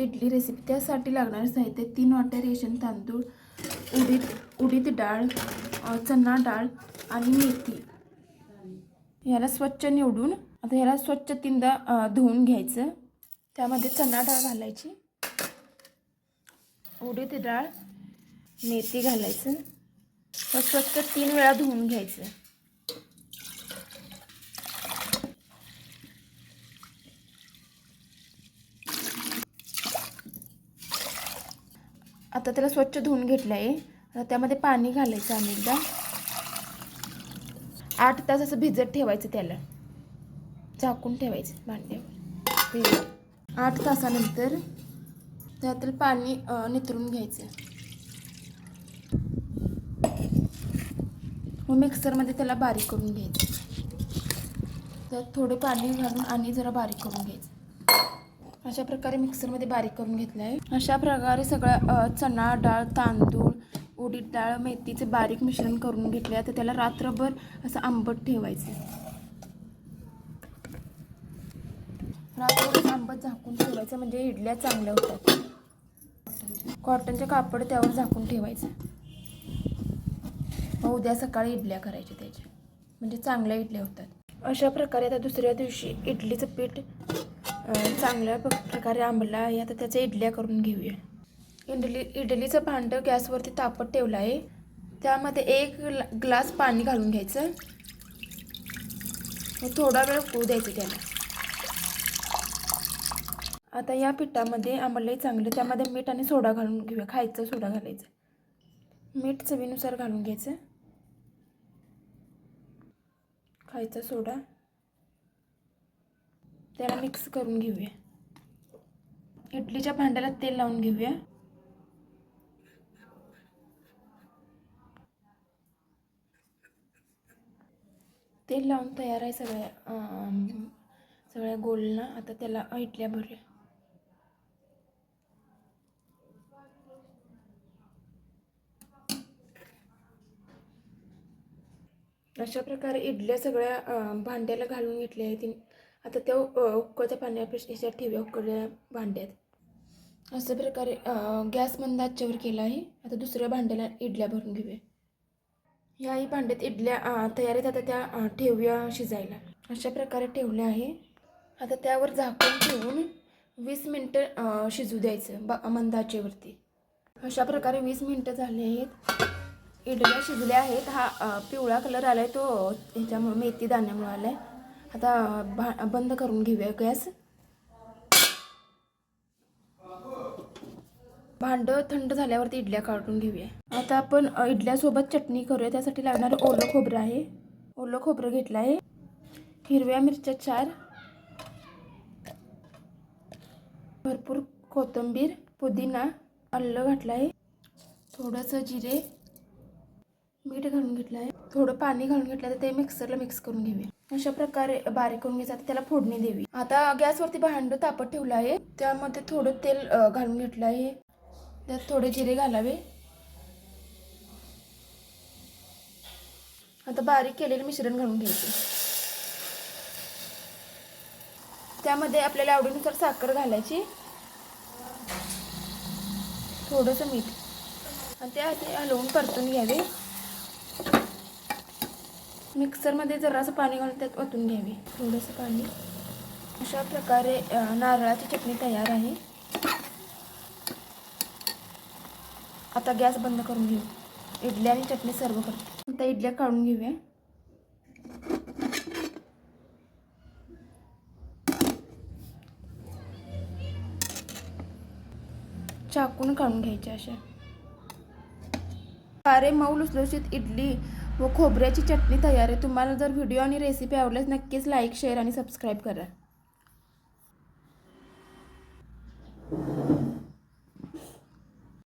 Idli recipe त्यासाठी लागणारे साहित्य तीन वाट्या रेशन तांदूळ उडीद उडीद डाळ चना चणा डाळ आणि मेथी. ह्याला स्वच्छ निवडून आता ह्याला स्वच्छ तीनदा धुवून घ्यायचं. त्यामध्ये चणा डाळ घालायची. उडीद डाळ मेथी घालायचं. स्वच्छ तीन वेळा धुवून घ्यायचं. आता त्याला स्वच्छ धुवून घेतलं आहे. आता त्यामध्ये पाणी घालायचं अनेकदा एकदा. आठ तास असं भिजत ठेवायचं त्याला. झाकून ठेवायचं भांड्यावर. भिजत. आठ तासानंतर त्यातील पाणी नितरून घ्यायचं. मग मिक्सरमध्ये त्याला बारीक करून घ्यायचं. त्यात थोडे पाणी घालून आणि जरा बारीक करून घ्यायचं. अशा प्रकारे मिक्सरमध्ये बारीक करून घेतलं आहे अशा प्रकारे सगळं चणा डाळ तांदूळ उडीद डाळ मेथीचे बारीक मिश्रण करून घेतले तर त्याला रात्रभर असं आंबट ठेवायचं रात्रभर आंबट झाकून ठेवायचं म्हणजे इडल्या चांगल्या होतात. कॉटनचे कापड त्यावर झाकून ठेवायचं. मग उद्या सकाळी इडल्या करायच्या त्याच्या. म्हणजे चांगल्या इडल्या होतात. अशा प्रकारे आता दुसऱ्या दिवशी इडलीचं पीठ चांगल्या प- प्रकारे आंबला आहे. आता त्याच्या इडल्या करून घेऊया. इडली इडलीचं भांडं गॅसवरती तापत ठेवलं आहे. त्यामध्ये एक ग्लास पाणी घालून घ्यायचं. मग थोडा वेळ उकळू द्यायचं त्याला. आता या पिठामध्ये आंबलंही चांगलं त्यामध्ये मीठ आणि सोडा घालून घेऊया. खायचं सोडा घालायचं. मीठ चवीनुसार घालून घ्यायचं. खायचा सोडा. त्याला मिक्स करून घेऊया. इडलीच्या भांड्याला तेल लावून घेऊया. तेल लावून तयार आहे सगळ्या सगळ्या गोलना. आता त्याला इडल्या भरूया. अशा प्रकारे इडल्या सगळ्या भांड्याला घालून घेतल्या आहेत. आता त्या उकळत्या पाण्यापेक्षा ह्याच्यात ठेवूया उकळल्या भांड्यात. अशा प्रकारे गॅस मंद आजच्यावर केला आहे. आता दुसऱ्या भांड्याला इडल्या भरून घेऊया. याही भांड्यात इडल्या तयारीत तयार आहेत. आता त्या ठेवूया शिजायला. अशा प्रकारे ठेवल्या आहे. आता त्यावर झाकून ठेवून वीस मिनटं शिजू द्यायचं बा मंदाचेवरती अशा प्रकारे वीस मिनटं झाली आहेत. इडल्या शिजल्या आहेत. हा पिवळा कलर आला आहे तो ह्याच्यामुळं मेथी दाण्यामुळे आला आहे आता भा बंद करून घेऊया गॅस. भांडं थंड झाल्यावरती इडल्या काढून घेऊया. आता आपण इडल्यासोबत चटणी करूया. त्यासाठी लागणारं ओलं खोबरं आहे. ओलं खोबरं घेतलं आहे. हिरव्या मिरच्या चार. भरपूर कोथिंबीर पुदिना आलं घातलं आहे. थोडंसं जिरे मीठ घालून घेतलं आहे. थोडं पाणी घालून घेतलं तर ते मिक्सरला मिक्स करून घेऊया. अशा प्रकारे बारीक करून घ्यायचं त्याला फोडणी देवी. आता गॅसवरती भांडं तापत ठेवलं आहे. त्यामध्ये थोडं तेल घालून घेतलं आहे. त्यात थोडे जिरे घालावे. आता बारीक केलेलं मिश्रण घालून घ्यायचं. त्यामध्ये आपल्याला आवडीनुसार साखर घालायची. थोडंसं मीठ. आणि ते आधी हलवून परतून घ्यावे. मिक्सरमध्ये जरासं पाणी घालून त्यात ओतून घ्यावे. थोडंसं पाणी. अशा प्रकारे नारळाची चटणी तयार आहे. आता गॅस बंद करून घेऊ. इडली आणि चटणी सर्व करते. आता इडल्या काढून घेऊया. चाकून काढून घ्यायच्या अशा. सारे मऊ लुसलुशीत इडली व खोबऱ्याची चटणी तयार आहे. तुम्हाला जर व्हिडिओ आणि रेसिपी आवडल्यास नक्कीच लाईक शेअर आणि सबस्क्राईब करा.